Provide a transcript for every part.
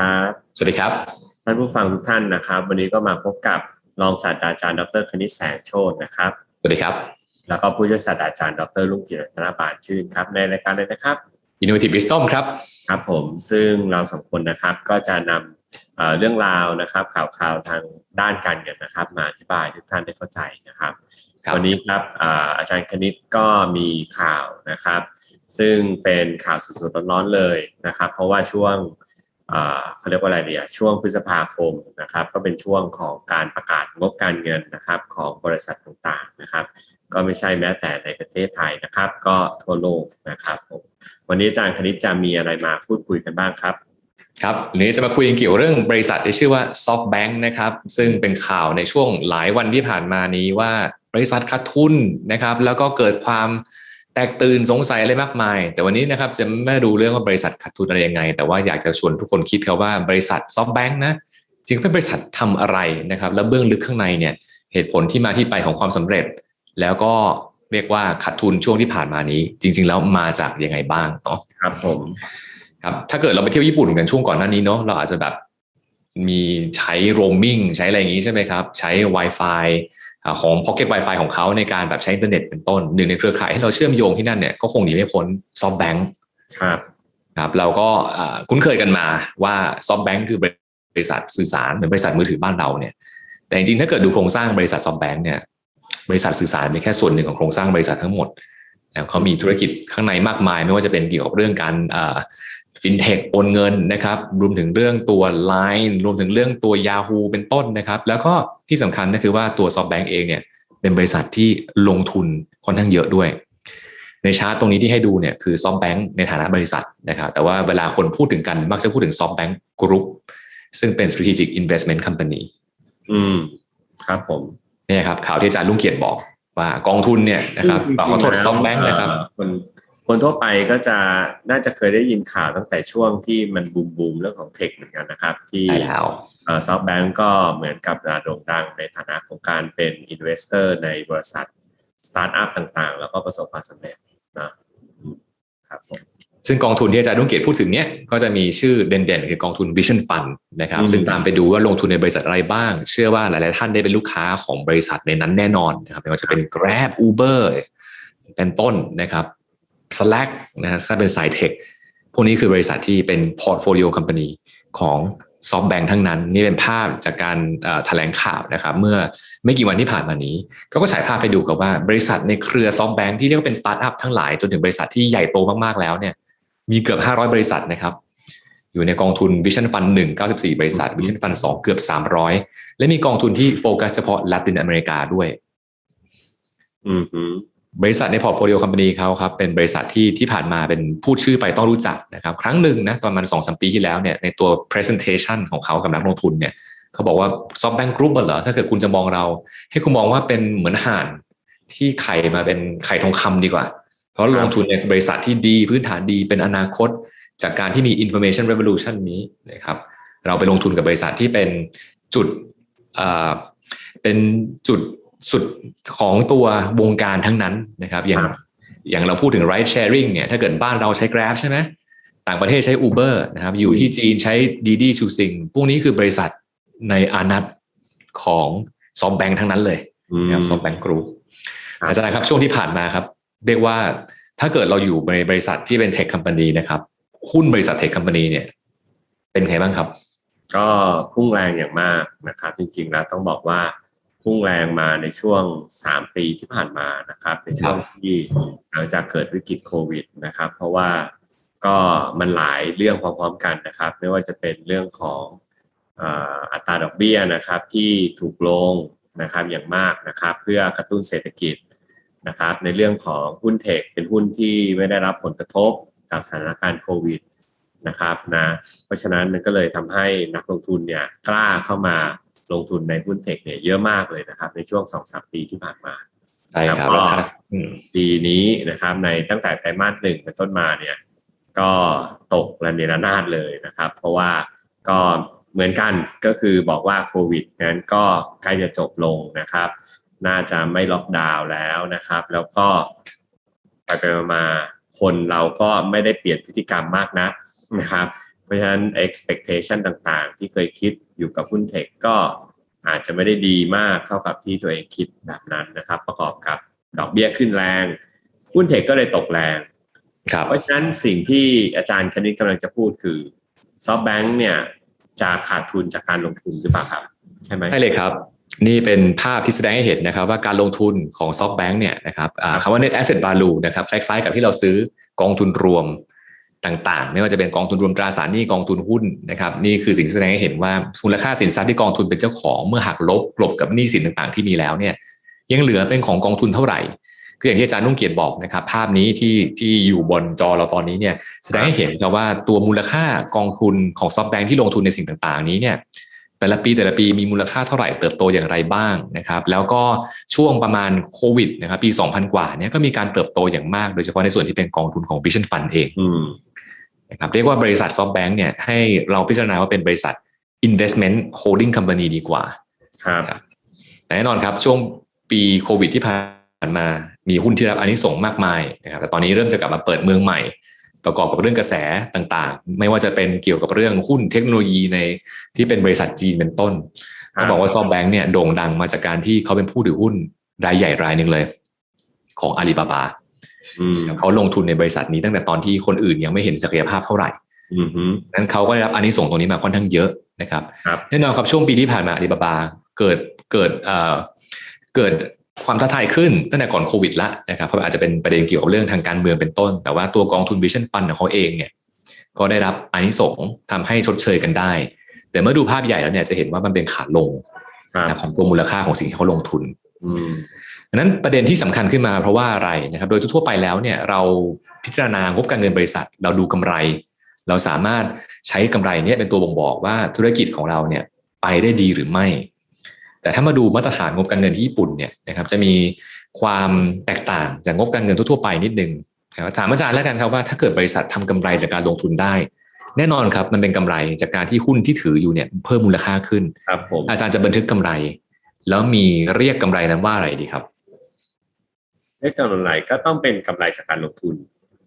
ครับ สวัสดีครับ ท่านผู้ฟังทุกท่านนะครับ วันนี้ก็มาพบกับรองศาสตราจารย์ดรคณิตแสงโชตนะครับ สวัสดีครับ แล้วก็ผู้ช่วยศาสตราจารย์ดรลุงกิจรัตนบานชื่นครับ ในรายการเลยนะครับ Innovative Wisdom ครับ ครับผม ซึ่งเราสองคนนะครับก็จะนำเอ่อเรื่องราวนะครับ ข่าวข่าวทางด้านการเงินนะครับ มาอธิบายให้ทุกท่านได้เข้าใจนะครับครับวันนี้ครับอ่าอาจารย์คณิตก็มีข่าวนะครับ ซึ่งเป็นข่าวสดๆร้อนๆเลยนะครับ เพราะว่าช่วงอ่า เขาเรียกว่าอะไรเนี่ยช่วงพฤษภาคมนะครับ ก็เป็นช่วงของการประกาศงบการเงินนะครับของบริษัทต่างๆนะครับ ก็ไม่ใช่แม้แต่ในประเทศไทยนะครับ ก็ทั่วโลกนะครับผมวันนี้อาจารย์คณิตจะมีอะไรมาพูดคุยกันบ้างครับครับวันนี้จะมาคุยเกี่ยวเรื่องบริษัทที่ชื่อว่า SoftBank นะครับ ซึ่งเป็นข่าวในช่วงหลายวันที่ผ่านมานี้ว่าบริษัทขาดทุนนะครับ แล้วก็เกิดความ แตกตื่นสงสัยอะไรมากมาย แต่วันนี้นะครับจะไม่ดูเรื่องว่าบริษัทขาดทุนอะไรยังไง แต่ว่าอยากจะชวนทุกคนคิดครับว่าบริษัท SoftBank นะจริงๆเป็นบริษัททำอะไรนะครับ แล้วเบื้องลึกข้างในเนี่ยเหตุผลที่มาที่ไปของความสำเร็จ แล้วก็เรียกว่าขาดทุนช่วงที่ผ่านมานี้ จริง ๆ แล้วมาจากยังไงบ้างเนาะครับผมครับถ้าเกิดเราไปเที่ยวญี่ปุ่นกันช่วงก่อนหน้านี้เนาะเราอาจจะแบบมีใช้ roaming ใช้อะไรอย่างนี้ใช่ไหมครับ ใช้ Wi-Fi อ่า ของ Pocket Wi-Fi ของเขาในการแบบใช้อินเทอร์เน็ตเป็นต้นหนึ่งในเครือข่ายให้เราเชื่อมโยงที่นั่นเนี่ยก็คงหนีไม่พ้น SoftBank ครับครับเราก็อ่าคุ้นเคยกันมาว่า SoftBank คือบริษัทสื่อสารเหมือนบริษัทมือถือบ้านเราเนี่ย แต่จริงๆถ้าเกิดดูโครงสร้างบริษัท SoftBank เนี่ยบริษัทสื่อสารเป็นแค่ส่วนหนึ่งของโครงสร้างบริษัททั้งหมดนะครับเขามีธุรกิจข้างในมากมาย ไม่ว่าจะเป็นเกี่ยวกับเรื่องการอ่า ฟินเทคโอนเงินนะครับ รวมถึงเรื่องตัว Line รวมถึงเรื่องตัว Yahoo เป็นต้นนะครับ แล้วก็ที่สำคัญก็คือว่าตัว SoftBank เองเนี่ยเป็นบริษัทที่ลงทุนค่อนข้างเยอะด้วย ในชาร์ตตรงนี้ที่ให้ดูเนี่ยคือ SoftBank ในฐานะบริษัทนะครับแต่ว่าเวลาคนพูดถึงกันมักจะพูดถึง SoftBank Group ซึ่งเป็น strategic investment company อืมครับผมเนี่ยครับข่าวที่อาจารย์ลุงเกียรติบอกว่ากองทุนเนี่ยนะครับจงๆขอโทษแล้ว SoftBank นะครับเอ่อคน คนทั่วไปก็จะน่าจะเคยได้ยินข่าวตั้งแต่ช่วงที่มันบูมบูมๆเรื่องของเทคเหมือนกันนะครับ ที่ใช่แล้วซอฟต์แบงก์ก็เหมือนกับโด่งดังในฐานะของการเป็นอินเวสเตอร์ในบริษัทสตาร์ทอัพต่างๆ แล้วก็ประสบความสำเร็จนะอืมครับผมซึ่งกองทุนที่อาจารย์รุ่งเกียรติพูดถึงเนี่ยก็จะมีชื่อเด่นๆ คือกองทุน Vision Fund นะครับอืมซึ่งตามไปดูว่าลงทุนในบริษัทอะไรบ้าง เชื่อว่าหลายๆท่านได้เป็นลูกค้าของบริษัทในนั้นแน่นอนนะครับไม่ว่าจะเป็น Grab Uber เป็นต้นนะครับ Slack นะฮะถ้าเป็นสายเทคพวกนี้คือบริษัทที่เป็น portfolio company ของ SoftBank ทั้งนั้น นี่เป็นภาพจากการแถลงข่าวนะครับ เมื่อไม่กี่วันที่ผ่านมานี้ ก็ก็ฉายภาพไปดูกับว่าบริษัทในเครือ SoftBank ที่เรียกว่าเป็นสตาร์ทอัพทั้งหลาย จนถึงบริษัทที่ใหญ่โตมากๆแล้วเนี่ย มีเกือบ 500 บริษัทนะครับ อยู่ในกองทุน Vision Fund 1 94 บริษัท Vision Fund 2 เกือบ 300 และมีกองทุนที่โฟกัสเฉพาะลาตินอเมริกาด้วย อืม บริษัทในพอร์ตโฟลิโอคอมพานีเขาครับเป็นบริษัทที่ที่ผ่านมาเป็นพูดชื่อไปต้องรู้จักนะครับครั้งหนึ่งนะประมาณ2อสปีที่แล้วเนี่ยในตัว presentation ของเขากับนักลงทุนเนี่ยเขาบอกว่า SoftBank Group เหรอถ้าเกิดคุณจะมองเรา ให้คุณมองว่าเป็นเหมือนห่านที่ไข่มาเป็นไข่ทองคำดีกว่า เพราะลงทุนในบริษัทที่ดีพื้นฐานดีเป็นอนาคต จากการที่มี information revolution นี้นะครับเราไปลงทุนกับบริษัทที่เป็นจุดอ่อเป็นจุด สุดของตัววงการทั้งนั้นนะครับ อย่างครับอย่างเราพูดถึง ride sharing เนี่ยถ้าเกิดบ้านเราใช้ Grab ใช่ไหมต่างประเทศใช้ Uber นะครับ อยู่ที่จีนใช้ Didi Chuxing พวกนี้คือบริษัทในอานัตของ SoftBank ทั้งนั้นเลยอืมนะครับ SoftBank Group ครับอาจารย์ครับช่วงที่ผ่านมาครับ เรียกว่าถ้าเกิดเราอยู่ในบริษัทที่เป็นเทคค o m ม a n y นะครับหุ้นบริษัทเทคค o m ม a n y เนี่ย เป็นไงบ้างครับ ก็พุ่งแรงอย่างมากนะครับ จริงๆแล้วต้องบอกว่า พุ่งแรงมาในช่วง 3 ปีที่ผ่านมานะครับ ในช่วงที่หลังจากเกิดวิกฤตโควิดนะครับ เพราะว่าก็มันหลายเรื่องพร้อมๆกันนะครับ ไม่ว่าจะเป็นเรื่องของเอ่ออัตราดอกเบี้ยนะครับที่ถูกลงนะครับอย่างมากนะครับ เพื่อกระตุ้นเศรษฐกิจนะครับ ในเรื่องของหุ้นเทคเป็นหุ้นที่ไม่ได้รับผลกระทบจากสถานการณ์โควิดนะครับนะเพราะฉะนั้นมันก็เลยทำให้นักลงทุนเนี่ยกล้าเข้ามา ลงทุนในหุ้นเทคเนี่ยเยอะมากเลยนะครับ ในช่วงสองสามปีที่ผ่านมาใช่ครับแล้วก็อืมปีนี้นะครับในตั้งแต่ไตรมาสหนึ่งเป็นต้นมาเนี่ยก็ตกระเนระนาดเลยนะครับ เพราะว่าก็เหมือนกันก็คือบอกว่าโควิดนั้นก็ใกล้จะจบลงนะครับ น่าจะไม่ล็อกดาวน์แล้วนะครับ แล้วก็ไปไปมาๆคนเราก็ไม่ได้เปลี่ยนพฤติกรรมมากนักนะครับราะฉะนั้น expectation ต่างๆ ที่เคยคิด อยู่กับหุ้นเทคก็อาจจะไม่ได้ดีมากเท่ากับที่ตัวเองคิดแบบนั้นนะครับ ประกอบกับดอกเบี้ยขึ้นแรงหุ้นเทคก็เลยตกแรงครับเพราะฉะนั้นสิ่งที่อาจารย์คณิตกำลังจะพูดคือซอฟแบงค์เนี่ยจะขาดทุนจากการลงทุนหรือเปล่าครับ ใช่ไหมใช่เลยครับนี่เป็นภาพที่แสดงให้เห็นนะครับว่าการลงทุนของ SoftBank เนี่ยนะครับอ่าคำว่า net asset value นะครับคล้ายๆกับที่เราซื้อกองทุนรวม ต่างๆ ไม่ว่าจะเป็นกองทุนรวมตราสารหนี้กองทุนหุ้นนะครับนี่คือสิ่งแสดงให้เห็นว่ามูลค่าสินทรัพย์ที่กองทุนเป็นเจ้าของเมื่อหักลบกลบกับหนี้สินต่างๆ ที่มีแล้วเนี่ยยังเหลือเป็นของกองทุนเท่าไหร่คืออย่างที่อาจารย์นุ่งเกียรติบอกนะครับ ภาพนี้ที่ที่อยู่บนจอเราตอนนี้เนี่ยแสดงให้เห็นครับว่าตัวมูลค่ากองทุนของซอฟต์แบงที่ลงทุนในสิ่งต่างๆ นี้เนี่ย แต่ละปีแต่ละปีมีมูลค่าเท่าไหร่เติบโตอย่างไรบ้างนะครับแล้วก็ช่วงประมาณโควิดนะครับปี 2000 กว่าเนี่ยก็มีการเติบโตอย่างมาก โดยเฉพาะในส่วนที่เป็นกองทุนของ Vision Fund เองอืมนะครับเรียกว่าบริษัท SoftBank เนี่ยให้เราพิจารณาว่าเป็นบริษัท investment holding company ดีกว่าครับแต่แน่นอนครับช่วงปีโควิดที่ผ่านมามีหุ้นที่รับอันนี้ส่งส์มากมายนะครับแต่ตอนนี้เริ่มจะกลับมาเปิดเมืองใหม่ ประกอบกับเรื่องกระแสต่างๆ ไม่ว่าจะเป็นเกี่ยวกับเรื่องหุ้นเทคโนโลยีในที่เป็นบริษัทจีนเป็นต้นครับต้องบอกว่าซอฟแบงค์เนี่ยโด่งดังมาจากการที่เขาเป็นผู้ถือหุ้นรายใหญ่รายหนึ่งเลย ของอาลีบาบาอืมเขาลงทุนในบริษัทนี้ตั้งแต่ตอนที่คนอื่นยังไม่เห็นศักยภาพเท่าไหร่อืมฮึนั้นเขาก็ได้รับอันนี้ส่งส์ตรงนี้มาค่อนข้างเยอะนะครับครับแน่นอนครับช่วงปีที่ผ่านมาอาลีบาบาเกิดเกิดเอ่อเกิด ความท้าทายขึ้นตั้งแต่ก่อนโควิดละนะครับเพราะอาจจะเป็นประเด็นเกี่ยวกับเรื่องทางการเมืองเป็นต้น แต่ว่าตัวกองทุนวิชั่นฟันของเขาเองเนี่ยก็ได้รับอันนี้ส่งส์ทำให้ชดเชยกันได้ แต่เมื่อดูภาพใหญ่แล้วเนี่ยจะเห็นว่ามันเป็นขาลงครับนะของตัวมูลค่าของสิ่งที่เขาลงทุนอืมดังนั้นประเด็นที่สำคัญขึ้นมาเพราะว่าอะไรนะครับ โดยทั่วๆไปแล้วเนี่ยเราพิจารณางบการเงินบริษัท เราดูกำไร เราสามารถใช้กำไรเนี้เป็นตัวบ่งบอกว่าธุรกิจของเราเนี่ยไปได้ดีหรือไม่ แต่ถ้ามาดูมาตรฐานงบการเงินที่ญี่ปุ่นเนี่ยนะครับจะมีความแตกต่างจากงบการเงินทั่วๆไปนิดนึงนะครับถามอาจารย์แล้วกันครับว่าถ้าเกิดบริษัททำกำไรจากการลงทุนได้ แน่นอนครับ มันเป็นกำไรจากการที่หุ้นที่ถืออยู่เนี่ยเพิ่มมูลค่าขึ้นครับผมอาจารย์จะบันทึกกำไร แล้วมีเรียกกำไรนั้นว่าอะไรดีครับได้กำไรก็ต้องเป็นกำไรจากการลงทุน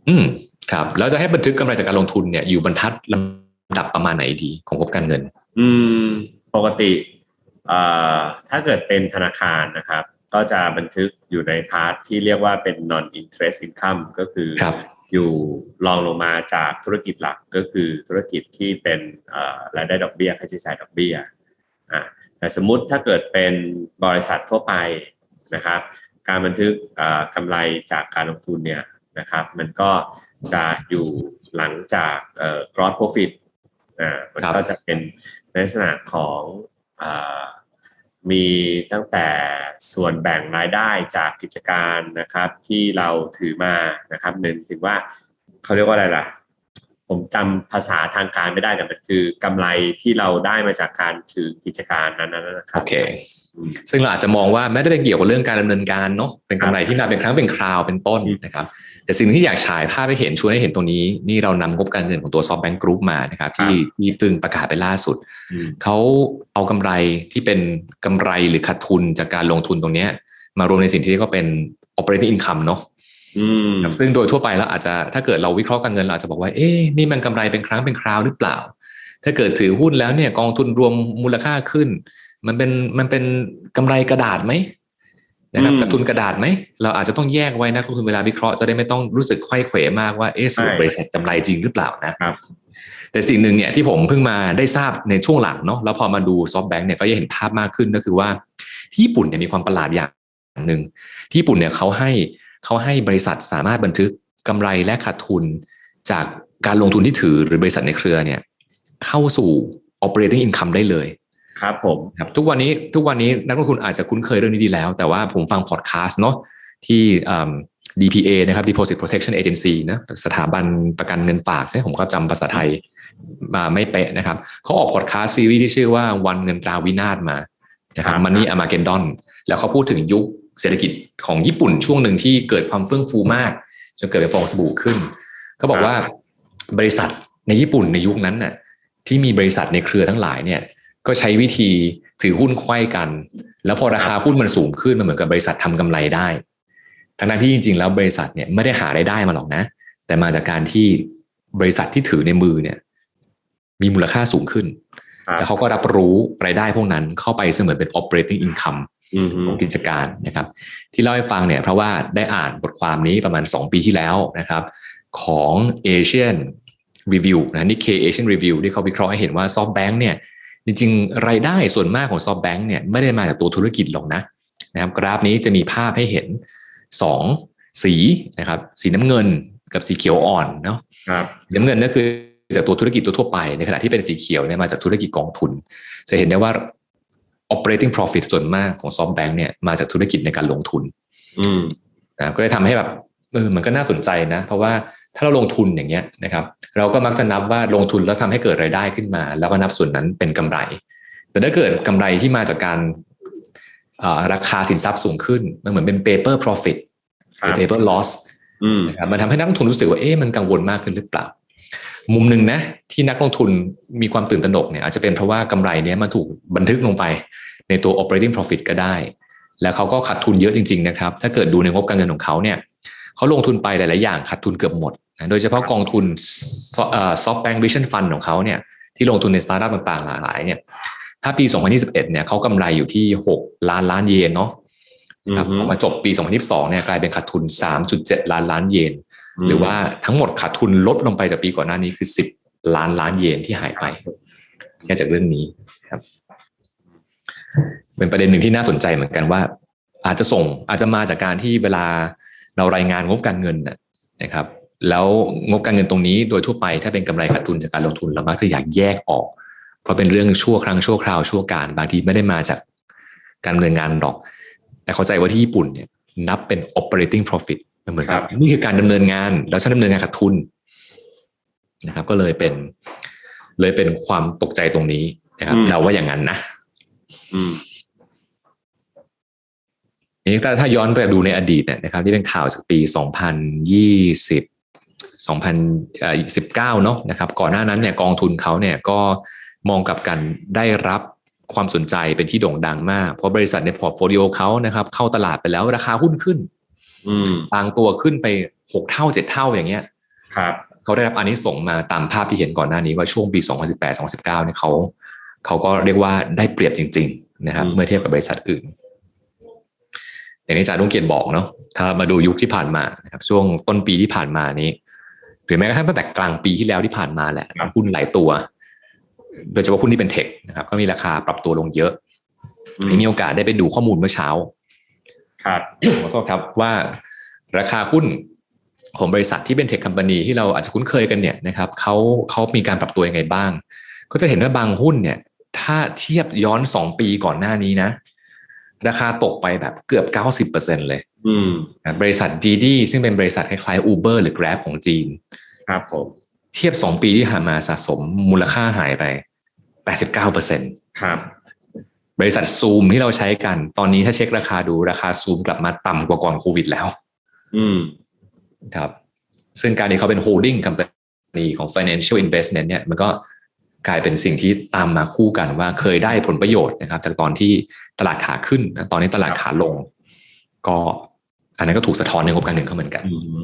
อืมครับแล้วจะให้บันทึกกำไรจากการลงทุนเนี่ยอยู่บรรทัดลำดับประมาณไหนดีของงบการเงิน อืม ปกติเอ่อ ถ้าเกิดเป็นธนาคารนะครับ ก็จะบันทึกอยู่ในพาร์ทที่เรียกว่าเป็น non interest income ก็คือครับอยู่รองลงมาจากธุรกิจหลักก็คือธุรกิจที่เป็นเอ่อรายได้ดอกเบี้ยค่าใช้จ่ายดอกเบี้ยอะแต่สมมุติถ้าเกิดเป็นบริษัททั่วไปนะครับ การบันทึกเอ่อกำไรจากการลงทุนเนี่ยนะครับ มันก็จะอยู่หลังจากเอ่อ gross profit อ่ามันครับก็จะเป็นในลักษณะของอ่า มีตั้งแต่ส่วนแบ่งรายได้จากกิจการนะครับ ที่เราถือมานะครับหนึ่งถึงว่าเขาเรียกว่าอะไรล่ะ ผมจำภาษาทางการไม่ได้แต่มันคือกำไรที่เราได้มาจากการถือกิจการนั้นๆนะครัโอบเค ซึ่งเราอาจจะมองว่าไม่ได้เป็นเกี่ยวกับเรื่องการดำเนินการเนาะเป็นกำไรที่มาเป็นครั้งเป็นคราวเป็นต้นอืมนะครับ แต่สิ่งที่อยากฉายภาพให้เห็นชวนให้เห็นตรงนี้ นี่เรานำงบการเงินของตัว SoftBank Group มานะครับ ที่ที่เพิ่งประกาศไปล่าสุดอืมเขาเอากำไรที่เป็นกำไรหรือขาดทุนจากการลงทุนตรงเนี้ย มารวมในสิ่งที่เรียกว่าเป็น operating income เนาะอืมครับซึ่งโดยทั่วไปแล้วอาจจะถ้าเกิดเราวิเคราะห์การเงินเราอาจจะบอกว่าเอ๊ะนี่มันกำไรเป็นครั้งเป็นคราวหรือเปล่า ถ้าเกิดถือหุ้นแล้วเนี่ยกองทุนรวมมูลค่าขึ้น มันเป็นมันเป็นกำไรกระดาษไหมนะครับอืมกระทุนกระดาษไหมเราอาจจะต้องแยกไว้นะลงทุนเวลาวิเคราะห์จะได้ไม่ต้องรู้สึกไขว้เขวมากว่าเอ๊ะสรุปใช่บริษัทกำไรจริงหรือเปล่านะครับแต่สิ่งหนึ่งเนี่ยที่ผมเพิ่งมาได้ทราบในช่วงหลังเนาะแล้วพอมาดูซอฟต์แบงค์เนี่ยก็จะเห็นภาพมากขึ้นก็คือว่า ที่ญี่ปุ่นเนี่ยมีความประหลาดอย่างหนึ่งที่ญี่ปุ่นเนี่ยเขาให้เขาให้บริษัทสามารถบันทึกกำไรและขาดทุน จากการลงทุนที่ถือหรือบริษัทในเครือเนี่ยเข้าสู่ operating income ได้เลย ครับผมครับทุกวันนี้ทุกวันนี้นักลงทุนอาจจะคุ้นเคยเรื่องนี้ดีแล้ว แต่ว่าผมฟังพอดแคสต์เนาะที่อืม DPA นะครับ Deposit Protection Agency นะสถาบันประกันเงินฝากใช่ผมก็จำภาษาไทยมาไม่เป๊ะนะครับเขาออกพอดแคสต์ซีรีส์ที่ชื่อว่าวันเงินตราวินาศมานะครับครับ Money Armageddon แล้วเขาพูดถึงยุคเศรษฐกิจของญี่ปุ่นช่วงหนึ่งที่เกิดความเฟื่องฟูมาก จนเกิดเป็นฟองสบู่ขึ้นก็บอกว่าบริษัทในญี่ปุ่นในยุคนั้นน่ะที่มีบริษัทในเครือทั้งหลายเนี่ย ก็ใช้วิธีถือหุ้นไขว้กัน แล้วพอราคาหุ้นมันสูงขึ้นมันเหมือนกับบริษัททำกำไรได้ทั้งนั้นที่จริงๆ แล้วบริษัทเนี่ยไม่ได้หารายได้มาหรอกนะ แต่มาจากการที่บริษัทที่ถือในมือเนี่ย มีมูลค่าสูงขึ้นครับแล้วเขาก็รับรู้รายได้พวกนั้นเข้าไปเสมือนเป็น operating income อืมฮึของกิจการนะครับ ที่เล่าให้ฟังเนี่ยเพราะว่าได้อ่านบทความนี้ประมาณ 2 ปีที่แล้วนะครับ ของ Asian Review นะนี่ K Asian Review ที่เขาวิเคราะห์ให้เห็นว่า SoftBank เนี่ย จริงๆ รายได้ส่วนมากของ SoftBank เนี่ยไม่ได้มาจากตัวธุรกิจหรอกนะนะครับกราฟนี้จะมีภาพให้เห็น 2 สีนะครับสีน้ำเงินกับสีเขียวอ่อนเนาะครับสีน้ำเงินก็คือจากตัวธุรกิจทั่วๆไป ในขณะที่เป็นสีเขียวเนี่ยมาจากธุรกิจกองทุน จะเห็นได้ว่า operating profit ส่วนมากของ SoftBank เนี่ยมาจากธุรกิจในการลงทุน อืมนะก็เลยทำให้แบบเออมันก็น่าสนใจนะ เพราะว่า ถ้าเราลงทุนอย่างเงี้ยนะครับเราก็มักจะนับว่าลงทุนแล้วทำให้เกิดรายได้ขึ้นมา แล้วก็นับส่วนนั้นเป็นกำไร แต่ถ้าเกิดกำไรที่มาจากการอ่าราคาสินทรัพย์สูงขึ้นมันเหมือนเป็น paper profit คหรืรัอบ paper loss อืมนะครับมันทำให้นักลงทุนรู้สึกว่าเอ๊ะมันกังวลมากขึ้นหรือเปล่า มุมหนึ่งนะที่นักลงทุนมีความตื่นตระหนกเนี่ยอาจจะเป็นเพราะว่ากำไรเนี้ยมันถูกบันทึกลงไปในตัว operating profit ก็ได้ แล้วเขาก็ขาดทุนเยอะจริง ๆ นะครับ ถ้าเกิดดูในงบการเงินของเขาเนี่ยเขาลงทุนไปหลาย ๆ อย่างขาดทุนเกือบหมด นะโดยเฉพาะกองทุน SoftBank Vision Fund ของเขาเนี่ยที่ลงทุนในสตาร์ทอัพต่างๆหลากหลายเนี่ยถ้าปี 2021 เนี่ยเขากำไรอยู่ที่ 6 ล้านล้านเยนเนาะครับอือฮึพอมาจบปี 2022 เนี่ยกลายเป็นขาดทุน 3.7 ล้านล้านเยน หรือว่าทั้งหมดขาดทุนลดลงไปจากปีก่อนหน้านี้คือ 10 ล้านล้านเยนที่หายไปแค่จากเรื่องนี้ครับ เป็นประเด็นหนึ่งที่น่าสนใจเหมือนกันว่า อาจจะส่งอาจจะมาจากการที่เวลาเรารายงานงบการเงินน่ะนะครับ แล้วงบการเงินตรงนี้โดยทั่วไปถ้าเป็นกำไรขาดทุนจากการลงทุนเรามักจะอยากแยกออก เพราะเป็นเรื่องชั่วครั้งชั่วคราวชั่วการบางทีไม่ได้มาจากการดำเนินงานหรอก แต่เข้าใจว่าที่ญี่ปุ่นเนี่ยนับเป็น operating profit มันเหมือนกับนี่คือการดำเนินงาน แล้วฉันดำเนินงานขาดทุนนะครับ ก็เลยเป็น เลยเป็นความตกใจตรงนี้นะครับเราว่าอย่างนั้นนะอืมนี่ถ้าถ้าย้อนไปดูในอดีตเนี่ยนะครับ ที่เป็นข่าวจากปี 2020 2019เนอะนะครับก่อนหน้านั้นเนี่ยกองทุนเขาเนี่ยก็มองกลับกันได้รับความสนใจเป็นที่โด่งดังมาก เพราะบริษัทในพอร์ตโฟลิโอเขานะครับ เข้าตลาดไปแล้วราคาหุ้นขึ้นอืมบางตัวขึ้นไป6เท่า7เท่าอย่างเงี้ย ครับเขาได้รับอานิสงส์มาตามภาพที่เห็นก่อนหน้านี้ว่าช่วงปี 2018-2019เนี่ยเขาเขาก็เรียกว่าได้เปรียบจริง ๆ นะครับอืมเมื่อเทียบกับบริษัทอื่น อย่างที่อาจารย์ลุงเกียรติบอกเนาะถ้ามาดูยุคที่ผ่านมานะครับช่วงต้นปีที่ผ่านมานี้ หรือแม้กระทั่งตั้งแต่กลางปีที่แล้วที่ผ่านมาแหละหุ้นหลายตัว โดยเฉพาะหุ้นที่เป็นเทคนะครับ ก็มีราคาปรับตัวลงเยอะอืมมีโอกาสได้ไปดูข้อมูลเมื่อเช้า ครับขอโทษครับว่าราคาหุ้นของบริษัทที่เป็นเทค c ค m p a n y ที่เราอาจจะคุ้นเคยกันเนี่ยนะครับเขาเขามีการปรับตัวยังไงบ้าง ก็จะเห็นว่าบางหุ้นเนี่ย ถ้าเทียบย้อนสองปีก่อนหน้านี้นะ ราคาตกไปแบบเกือบ90%เลยอืมนะ บริษัท DD ซึ่งเป็นบริษัทคล้ายๆ Uber หรือ Grab ของจีน ครับผมเทียบ2ปีที่ผ่านมาสะสมมูลค่าหายไป89%ครับ บริษัทซูมที่เราใช้กัน ตอนนี้ถ้าเช็คราคาดูราคาซูมกลับมาต่ำกว่าก่อนโควิดแล้ว อืมครับ ซึ่งการที่เขาเป็น holding company ของ financial investment เนี่ยมันก็กลายเป็นสิ่งที่ตามมาคู่กันว่าเคยได้ผลประโยชน์นะครับ จากตอนที่ตลาดขาขึ้นนะตอนนี้ตลาดขาลง ก็ อันนั้นก็ถูกสะท้อนในงบการเงินเขาเหมือนกันอืม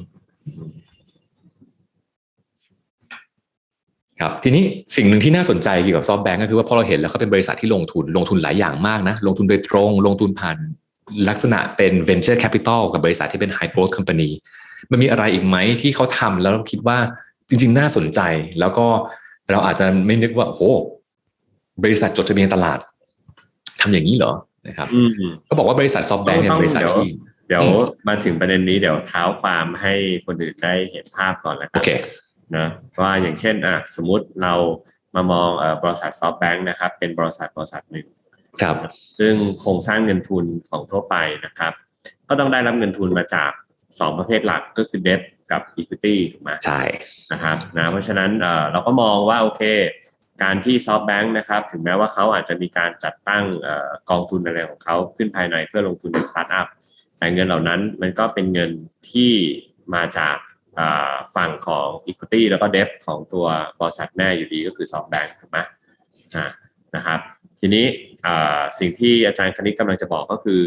ครับทีนี้สิ่งหนึ่งที่น่าสนใจเกี่ยวกับซอฟต์แบงก์ก็คือว่าพอเราเห็นแล้วเขาเป็นบริษัทที่ลงทุนลงทุนหลายอย่างมากนะ ลงทุนโดยตรง ลงทุนผ่านลักษณะเป็น venture capital กับบริษัทที่เป็น high growth company มันมีอะไรอีกไหมที่เขาทำแล้วเราคิดว่าจริง ๆ น่าสนใจ แล้วก็เราอาจจะไม่นึกว่าโอ้โหบริษัทจดทะเบียนตลาดทำอย่างนี้เหรอนะครับอืมก็บอกว่าบริษัทซอฟต์แบงก์เนี่ยต้องบริษัทเดี๋ยวที่ เดี๋ยวอืมมาถึงประเด็นนี้เดี๋ยวเท้าความให้คนอื่นได้เห็นภาพก่อนแล้วโอกันเคนะว่าอย่างเช่นอะสมมุติเรามามองเอ่อบริษัทซอฟต์แบงค์นะครับ เป็นบริษัทบริษัทหนึ่งครับ ซึ่งโครงสร้างเงินทุนของทั่วไปนะครับ ก็ต้องได้รับเงินทุนมาจากสองประเภทหลักก็คือ debt กับ equity ถูกไหมใช่นะครับนะเพราะฉะนั้นเอ่อเราก็มองว่าโอเค การที่ซอฟต์แบงค์นะครับ ถึงแม้ว่าเขาอาจจะมีการจัดตั้งเออกองทุนอะไรของเขาขึ้นภายในเพื่อลงทุนในสตาร์ทอัพ แต่เงินเหล่านั้นมันก็เป็นเงินที่มาจากฝั่งของ Equity แล้วก็ Debt ของตัวบริษัทแม่อยู่ดีก็คือซอฟแบงค์ถูกไหมนะครับ ทีนี้สิ่งที่อาจารย์คณิตกำลังจะบอกก็คือ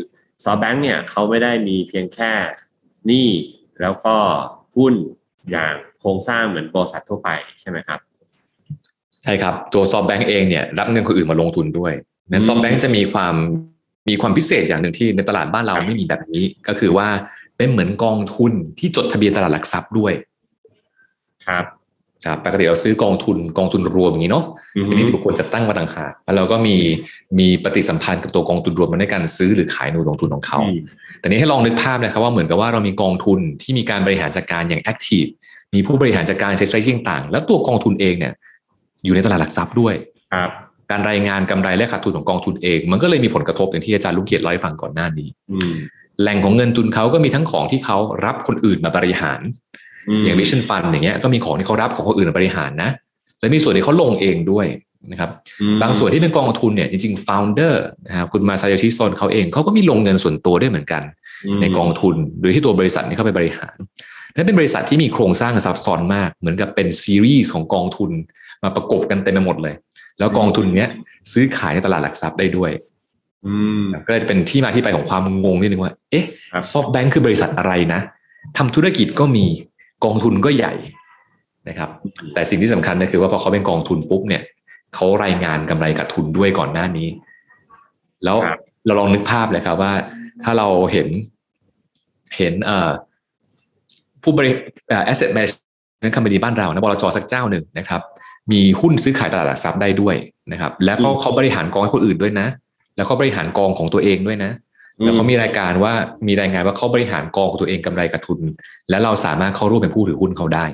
ซอฟแบงค์เนี่ยเขาไม่ได้มีเพียงแค่หนี้แล้วก็หุ้นอย่างโครงสร้างเหมือนบริษัททั่วไปใช่ไหมครับ ใช่ครับ ตัวซอฟแบงก์เองเนี่ยรับเงินคนอื่นมาลงทุนด้วยนะซอฟแบงก์จะมีความ มีความพิเศษอย่างหนึ่งที่ในตลาดบ้านเราไม่มีแบบนี้ ก็คือว่าเป็นเหมือนกองทุนที่จดทะเบียนตลาดหลักทรัพย์ด้วย ครับครับปกติเราซื้อกองทุนกองทุนรวมอย่างนี้เนาะอืมทีนี้บุคคลจะตั้งมาต่างหากแล้วเราก็มีมีปฏิสัมพันธ์กับตัวกองทุนรวมมาในการซื้อหรือขายหน่วยลงทุนของเขาอืมแต่นี้ให้ลองนึกภาพนะครับว่าเหมือนกับว่าเรามีกองทุนที่มีการบริหารจัดการอย่างแอคทีฟมีผู้บริหารจัดการใช้ strategy ต่างๆแล้วตัวกองทุนเองเนี่ยอยู่ในตลาดหลักทรัพย์ด้วยครับ การรายงานกำไรและขาดทุนของกองทุนเอง มันก็เลยมีผลกระทบอย่างที่อาจารย์ลูกเกียรติเล่าให้ฟังก่อนหน้านี้อืมแหล่งของเงินทุนเขาก็มีทั้งของที่เขารับคนอื่นมาบริหารมอย่าง Vision Fund อย่างเงี้ยก็มีของที่เขารับของคนอื่นมาบริหารนะ และมีส่วนที่เขาลงเองด้วยนะครับอืมบางส่วนที่เป็นกองทุนเนี่ยจริงๆ founder นะครับคุณมาซายาชิซอนเขาเองเขาก็มีลงเงินส่วนตัวด้วยเหมือนกัน ในกองทุนโดยที่ตัวบริษัทนี้เข้าไปบริหารนั่นเป็นบริษัทที่มีโครงสร้างซับซ้อนมาก เหมือนกับเป็นซีรีส์ของกองทุนมาประกบกันเต็มไปหมดเลย แล้วกองทุนเนี้ยซื้อขายในตลาดหลักทรัพย์ได้ด้วยอืมก็เลยจะเป็นที่มาที่ไปของความงงนิดนึงว่า เอ๊ะครับซอฟแบงค์คือบริษัทอะไรนะทำธุรกิจก็มีกองทุนก็ใหญ่นะครับ แต่สิ่งที่สำคัญก็คือว่าพอเขาเป็นกองทุนปุ๊บเนี่ยเขารายงานกำไรกับทุนด้วยก่อนหน้านี้ แล้วครับเราลองนึกภาพเลยครับว่า ถ้าเราเห็นเห็นเอ่อผู้บริเอ่อ asset management company บ้านเรานะบลจสักเจ้าหนึ่งนะครับ มีหุ้นซื้อขายตลาดหลักทรัพย์ได้ด้วยนะครับ และเขาอืมเขาบริหารกองให้คนอื่นด้วยนะ แล้วเขาบริหารกองของตัวเองด้วยนะแล้วเขามีรายการว่ามีรายงานว่าเขาบริหารกองของตัวเองกำไรกับทุน และเราสามารถเข้าร่วมเป็นผู้ถือหุ้นเขาได้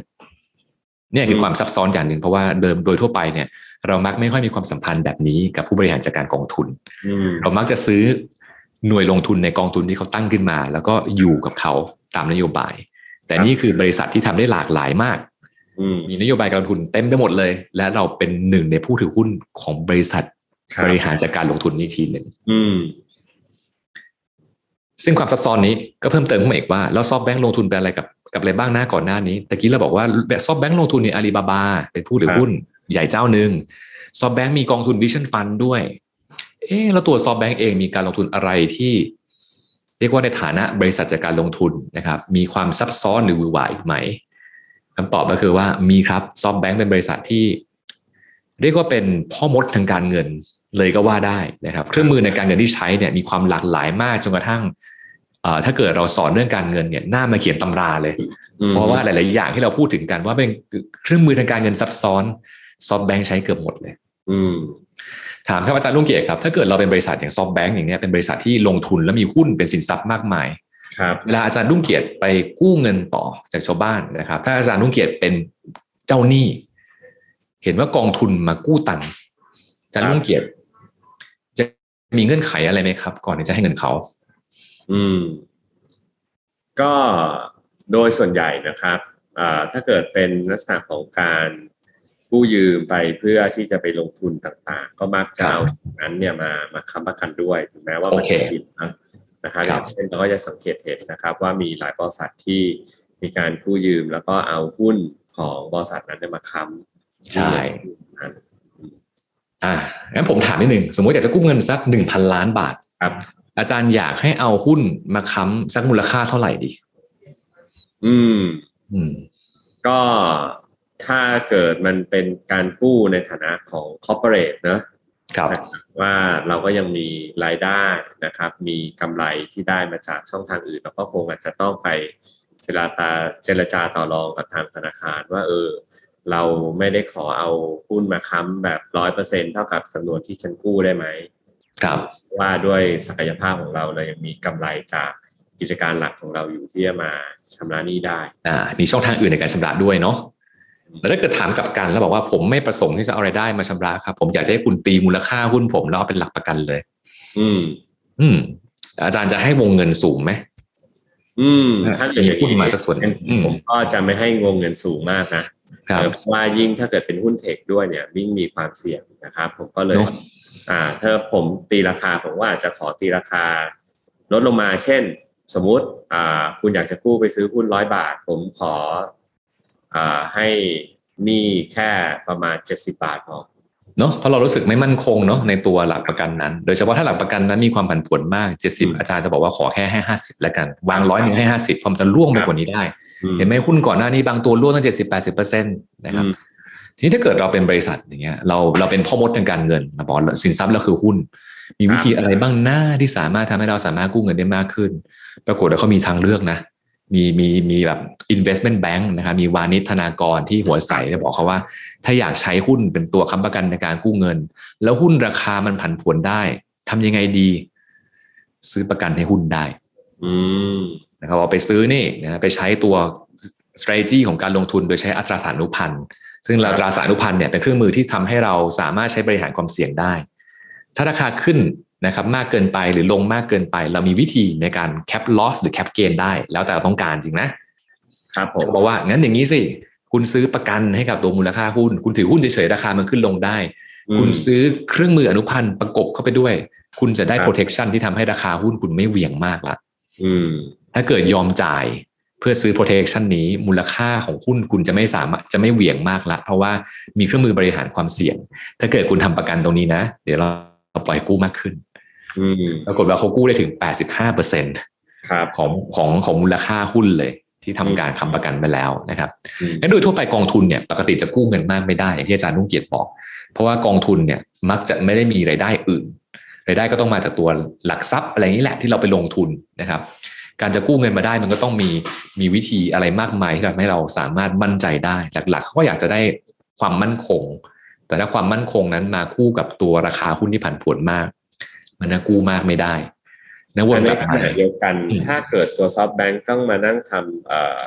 เนี่ยคือความซับซ้อนอย่างหนึ่งเพราะว่าเดิมโดยทั่วไปเนี่ย เรามักไม่ค่อยมีความสัมพันธ์แบบนี้กับผู้บริหารจัดการกองทุนอืมเรามักจะซื้อหน่วยลงทุนในกองทุนที่เขาตั้งขึ้นมา แล้วก็อยู่กับเขาตามนโยบาย แต่นี่คือบริษัทที่ทำได้หลากหลายมากอื มมีนโยบายการลงทุนเต็มไปหมดเลย และเราเป็นหนึ่งในผู้ถือหุ้นของบริษัทครับบริหารจัดการลงทุนนี้ทีหนึ่งอืมซึ่งความซับซ้อนนี้ก็เพิ่มเติมขึ้นมาอีกว่าแล้วซอฟแบงค์ลงทุนเป็นอะไรกับกับอะไรบ้างหน้าก่อนหน้านี้แต่กี้เราบอกว่าซอฟแบงค์ลงทุนในอาลีบาบาเป็นผู้ถือหุ้นใหญ่เจ้าหนึ่งซอฟแบงค์มีกองทุนวิชั่นฟันด้วย เอ๊ะแล้วตัวซอฟแบงค์เองมีการลงทุนอะไรที่ เรียกว่าในฐานะบริษัทจัดการลงทุนนะครับ มีความซับซ้อนหรือหวือหวาอีกไหม คำตอบก็คือว่ามีครับซอฟแบงค์เป็นบริษัทที่ เรียกว่าเป็นพ่อมดทางการเงินเลยก็ว่าได้นะครับ เครื่องมือในการเงินที่ใช้เนี่ยมีความหลากหลายมากจนกระทั่งเอ่อถ้าเกิดเราสอนเรื่องการเงินเนี่ยน่ามาเขียนตำราเลยอืมเพราะว่าหลาย ๆ อย่างที่เราพูดถึงกันว่าเป็นเครื่องมือทางการเงินซับซ้อนซอฟแบงค์ใช้เกือบหมดเลย อืมถามครับอาจารย์ลุงเกียรติครับ ถ้าเกิดเราเป็นบริษัทอย่างซอฟแบงค์อย่างเนี้ยเป็นบริษัทที่ลงทุนแล้วมีหุ้นเป็นสินทรัพย์มากมายครับ เวลาอาจารย์รุ่งเกียรติไปกู้เงินต่อจากชาวบ้านนะครับ ถ้าอาจารย์รุ่งเกียรติเป็นเจ้าหนี้ เห็นว่ากองทุนมากู้ตังค์อาจารย์รุ่งเกียรติจะมีเงื่อนไขอะไรไหมครับ ก่อนที่จะให้เงินเขา อืม ก็โดยส่วนใหญ่นะครับอ่าถ้าเกิดเป็นลักษณะของการกู้ยืมไปเพื่อที่จะไปลงทุนต่างๆ ก็มักจะเอาสิ่งนั้นเนี่ยมามาค้ำประกันด้วย ถึงแม้ว่ามันจะผิดนะ นะครับอย่างเช่นเราก็จะสังเกตเห็นนะครับ ว่ามีหลายบริษัทที่มีการกู้ยืมแล้วก็เอาหุ้นของบริษัทนั้นเนี่ยมาค้ำใช่นั้นอ่างั้นผมถามนิดนึงสมมติอยากจะกู้เงินสักหนึ่งพันล้านบาทครับ อาจารย์อยากให้เอาหุ้นมาค้ำสักมูลค่าเท่าไหร่ดี อืม อืม ก็ถ้าเกิดมันเป็นการกู้ในฐานะของ corporate เนอะครับนะ ครับว่าเราก็ยังมีรายได้นะครับ มีกำไรที่ได้มาจากช่องทางอื่นเราก็คงอาจจะต้องไปเจรจาเจรจาต่อรองกับทางธนาคารว่าเออเราไม่ได้ขอเอาหุ้นมาค้ำแบบร้อยเปอร์เซ็นเท่ากับจำนวนที่ฉันกู้ได้ไหมครับว่าด้วยศักยภาพของเราเรายังมีกำไรจากกิจการหลักของเราอยู่ที่จะมาชำระหนี้ได้อ่ามีช่องทางอื่นในการชำระด้วยเนาะ แต่ถ้าเกิดถามกลับกันแล้วบอกว่าผมไม่ประสงค์ที่จะเอารายได้มาชำระครับ ผมอยากจะให้คุณตีมูลค่าหุ้นผมแล้วเอาเป็นหลักประกันเลย อืม อืม อาจารย์จะให้วงเงินสูงไหมอืม ถ้าเกิดอย่างมีหุ้นมาสักส่วนหนึ่งอืมผมก็จะไม่ให้วงเงินสูงมากนะครับเออเพราะว่ายิ่งถ้าเกิดเป็นหุ้นเทคด้วยเนี่ยยิ่งมีความเสี่ยงนะครับ ผมก็เลยเนอะอ่า ถ้าผมตีราคาผมว่าจะขอตีราคา ลดลงมาเช่น สมมุติ อ่า คุณอยากจะกู้ไปซื้อหุ้นร้อยบาท ผมขออ่า ให้หนี้แค่ประมาณเจ็ดสิบาทพอเนาะเพราะเรารู้สึกไม่มั่นคงเนาะในตัวหลักประกันนั้น โดยเฉพาะถ้าหลักประกันนั้นมีความผันผวนมากเจ็ดสิบอาจารย์จะบอกว่าขอแค่ให้ห้าสิบแล้วกัน วางร้อยหนึ่งให้ห้าสิบพอมนจะร่วงไปกว่านี้ได้อืมเห็นไหมหุ้นก่อนหน้านี้บางตัวร่วงตั้งเจ็ดสิบแปดสิบเปอร์เซ็นต์นะครับอืมทีนี้ถ้าเกิดเราเป็นบริษัทอย่างเงี้ยเราเราเป็นพ่อมดทางการเงินมาบอกว่าสินทรัพย์เราคือหุ้น มีวิธีอะไรบ้างหน้าที่สามารถทำให้เราสามารถกู้เงินได้มากขึ้น ปรากฏว่าเขามีทางเลือกนะ มีมีมีแบบ investment bank นะครับมีวานิชธนากรที่หัวใสจะบอกเขาว่า ถ้าอยากใช้หุ้นเป็นตัวค้ำประกันในการกู้เงิน แล้วหุ้นราคามันผันผวนได้ทำยังไงดี ซื้อประกันให้หุ้นได้อืมนะครับเอาไปซื้อนี่นะไปใช้ตัว strategy ของการลงทุนโดยใช้อัตราสารุพันธ์ซึ่งอัตราสารุพันธ์เนี่ยเป็นเครื่องมือที่ทำให้เราสามารถใช้บริหารความเสี่ยงได้ ถ้าราคาขึ้น นะครับมากเกินไปหรือลงมากเกินไป เรามีวิธีในการ cap loss หรือ cap gain ได้ แล้วแต่เราต้องการจริงนะครับผมเขาบอกว่างั้นอย่างนี้สิ คุณซื้อประกันให้กับตัวมูลค่าหุ้น คุณถือหุ้นเฉยๆราคามันขึ้นลงได้ คุณซื้อเครื่องมืออนุพันธ์ประกบเข้าไปด้วย คุณจะได้ครับ protection ที่ทำให้ราคาหุ้นคุณไม่เหวี่ยงมากละอืมถ้าเกิดยอมจ่ายเพื่อซื้อ protection นี้ มูลค่าของหุ้นคุณจะไม่สามารถจะไม่เหวี่ยงมากละ เพราะว่ามีเครื่องมือบริหารความเสี่ยง ถ้าเกิดคุณทำประกันตรงนี้นะ เดี๋ยวเราปล่อยกู้มากขึ้นอืม ปรากฏว่าเขากู้ได้ถึง 85%ครับของของของมูลค่าหุ้นเลย ที่ทำการค้ำประกันไปแล้วนะครับอืมงั้นโดยทั่วไปกองทุนเนี่ยปกติจะกู้เงินมากไม่ได้อย่างที่อาจารย์นุ่งเกียรติบอก เพราะว่ากองทุนเนี่ยมักจะไม่ได้มีรายได้อื่นรายได้ก็ต้องมาจากตัวหลักทรัพย์อะไรนี้แหละที่เราไปลงทุนนะครับ การจะกู้เงินมาได้มันก็ต้องมีมีวิธีอะไรมากมายที่ทำให้เราสามารถมั่นใจได้หลักๆเขาก็อยากจะได้ความมั่นคง แต่ถ้าความมั่นคงนั้นมาคู่กับตัวราคาหุ้นที่ผันผวนมาก มันนะกู้มากไม่ได้นะวอันนแบในบขใหม่ณะเดียวกันอืมถ้าเกิดตัวซอฟต์แบงก์ต้องมานั่งทำเอ่อ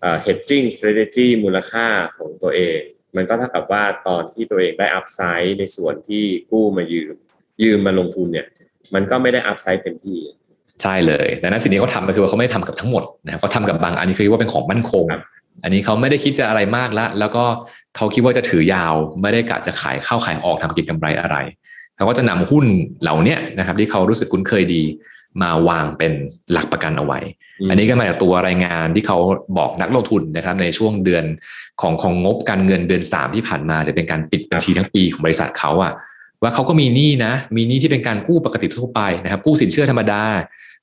เอ่อ hedging strategy มูลค่าของตัวเอง มันก็เท่ากับว่าตอนที่ตัวเองได้อัพไซด์ในส่วนที่กู้มายืม ยืมมาลงทุนเนี่ย มันก็ไม่ได้อัพไซด์เต็มที่ใช่เลยแต่นั้นสิ่งที่เขาทำก็คือว่าเขาไม่ทำกับทั้งหมดนะครับเขาทำกับบางอันนี้คือว่าเป็นของมั่นคงครับอันนี้เขาไม่ได้คิดจะอะไรมากละแล้วก็เขาคิดว่าจะถือยาว ไม่ได้กะจะขายเข้าขายออกทำกิจกำไรอะไร เขาก็จะนำหุ้นเหล่าเนี้ยนะครับ ที่เขารู้สึกคุ้นเคยดี มาวางเป็นหลักประกันเอาไว้มอันนี้ก็มาจากตัวรายงานที่เขาบอกนักลงทุนนะครับ ในช่วงเดือนของของงบการเงินเดือนสามที่ผ่านมาเดี๋ยวเป็นการปิดบัญชีทั้งปีของบริษัทเขาอะว่าเขาก็มีหนี้นะ มีหนี้ที่เป็นการกู้ปกติทั่วไปนะครับ กู้สินเชื่อธรรมดา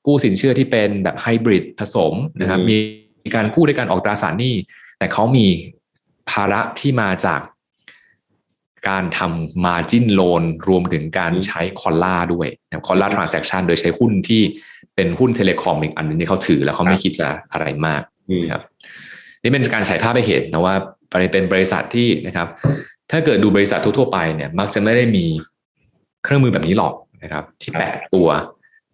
กู้สินเชื่อที่เป็นแบบไฮบริดผสมนะครับอืมมีการกู้ด้วยการออกตราสารหนี้ แต่เขามีภาระที่มาจาก การทำ margin loan รวมถึงการใช้คอลล่าด้วยคอลล่า transaction โดยใช้หุ้นที่เป็นหุ้นเทเลคอมอีกอันหนึงที่เขาถือแล้วเขาไม่คิดจะอะไรมากอืมนะครับนี่เป็นการฉายภาพให้เห็นนะว่าเป็นบริษัทที่นะครับ ถ้าเกิดดูบริษัททั่วๆไปเนี่ย มักจะไม่ได้มีเครื่องมือแบบนี้หรอกนะครับ ที่แปะตัว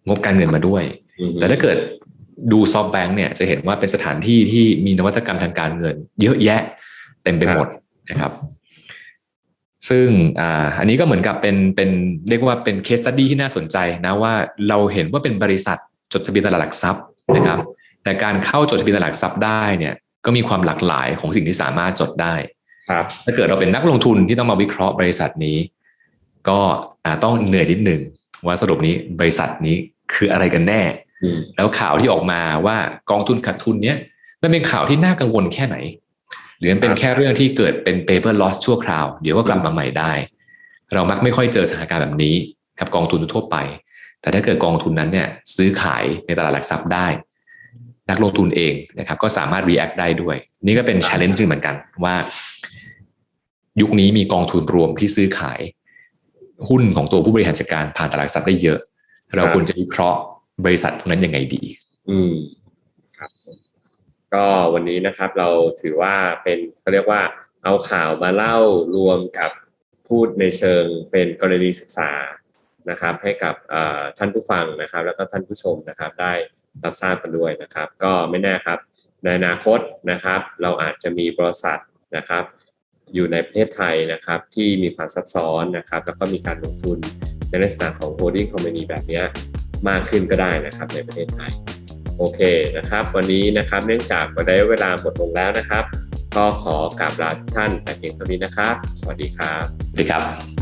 งบการเงินมาด้วยอืมแต่ถ้าเกิดดูซอฟต์แบงค์เนี่ยจะเห็นว่าเป็นสถานที่ที่มีนวัตกรรมทางการเงิน เยอะแยะเต็มไปหมดนะครับ ซึ่งอ่าอันนี้ก็เหมือนกับเป็นเป็นเรียกว่าเป็นเคสตัดดี้ที่น่าสนใจนะว่าเราเห็นว่าเป็นบริษัทจดทะเบียนตลาดหลักทรัพย์นะครับ แต่การเข้าจดทะเบียนตลาดหลักทรัพย์ได้เนี่ยก็มีความหลากหลายของสิ่งที่สามารถจดได้ครับถ้าเกิดเราเป็นนักลงทุนที่ต้องมาวิเคราะห์บริษัทนี้ ก็อ่าต้องเหนื่อยนิดหนึ่งว่าสรุปนี้บริษัทนี้คืออะไรกันแน่อืมแล้วข่าวที่ออกมาว่ากองทุนขาดทุนเนี้ยมันเป็นข่าวที่น่ากังวลแค่ไหน หรือมันเป็นแค่เรื่องที่เกิดเป็น paper loss ชั่วคราว เดี๋ยวก็กลับมาใหม่ได้ เรามักไม่ค่อยเจอสถานการณ์แบบนี้กับกองทุนทั่วไป แต่ถ้าเกิดกองทุนนั้นเนี่ยซื้อขายในตลาดหลักทรัพย์ได้ นักลงทุนเองนะครับ ก็สามารถ react ได้ด้วย นี่ก็เป็น challenge เหมือนกันว่า ยุคนี้มีกองทุนรวมที่ซื้อขาย หุ้นของตัวผู้บริหารจัดการผ่านตลาดหลักทรัพย์ได้เยอะ เราควรจะวิเคราะห์บริษัทพวกนั้นยังไงดี อืมครับ ก็วันนี้นะครับเราถือว่าเป็นเขาเรียกว่าเอาข่าวมาเล่ารวมกับพูดในเชิงเป็นกรณีศึกษานะครับ ให้กับท่านผู้ฟังนะครับ แล้วก็ท่านผู้ชมนะครับได้รับทราบกันด้วยนะครับ ก็ไม่แน่ครับในอนาคตนะครับ เราอาจจะมีบริษัทนะครับ อยู่ในประเทศไทยนะครับที่มีความซับซ้อนนะครับ แล้วก็มีการลงทุนในลักษณะของ holding company แบบนี้มากขึ้นก็ได้นะครับในประเทศไทย โอเคนะครับ วันนี้นะครับเนื่องจากวันได้เวลาหมดลงแล้วนะครับ ก็ขอกราบลาทุกท่านแต่เพียงเท่านี้นะครับ สวัสดีครับสวัสดีครับ